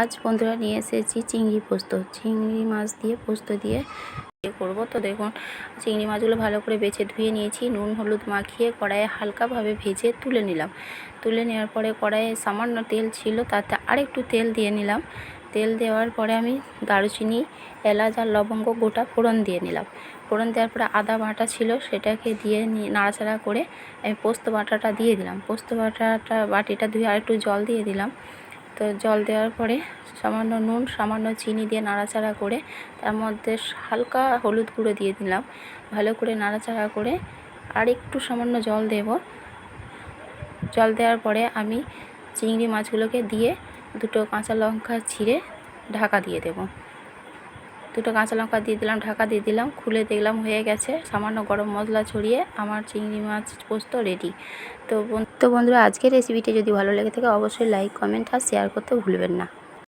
আজ বন্ধুরা নিয়ে এসেছি চিংড়ি পোস্ত। চিংড়ি মাছ দিয়ে পোস্ত দিয়ে করব। তো দেখুন, চিংড়ি মাছগুলো ভালো করে বেছে ধুয়ে নিয়েছি। নুন, হলুদ মাখিয়ে কড়াইয়ে হালকাভাবে ভেজে তুলে নিলাম। তুলে নেওয়ার পরে কড়াইয়ে সামান্য তেল ছিল, তাতে আরেকটু তেল দিয়ে নিলাম। তেল দেওয়ার পরে আমি দারুচিনি, এলাচ আর লবঙ্গ গোটা ফোড়ন দিয়ে নিলাম। ফোড়ন দেওয়ার পরে আদা বাটা ছিল, সেটাকে দিয়ে নিয়ে নাড়াচাড়া করে আমি পোস্ত বাটাটা দিয়ে দিলাম। পোস্ত বাটাটা, বাটিটা ধুয়ে আর একটু জল দিয়ে দিলাম। তো জল দেওয়ার পরে সামান্য নুন, সামান্য চিনি দিয়ে নাড়াচাড়া করে তার মধ্যে হালকা হলুদ গুঁড়ো দিয়ে দিলাম। ভালো করে নাড়াচাড়া করে আর একটু সামান্য জল দেব। জল দেওয়ার পরে আমি চিংড়ি মাছগুলোকে দিয়ে দুটো কাঁচা লঙ্কা ছিঁড়ে ঢাকা দিয়ে দেব। দুটো কাঁচা লঙ্কা দিয়ে দিলাম, ঢাকা দিয়ে দিলাম, খুলে দেখলাম হয়ে গেছে। সামান্য গরম মশলা ছড়িয়ে আমার চিংড়ি মাছ পোস্ত রেডি তো তো বন্ধুরা, আজকের রেসিপিটি যদি ভালো লেগে থাকে, অবশ্যই লাইক কমেন্ট আর শেয়ার করতে ভুলবেন না।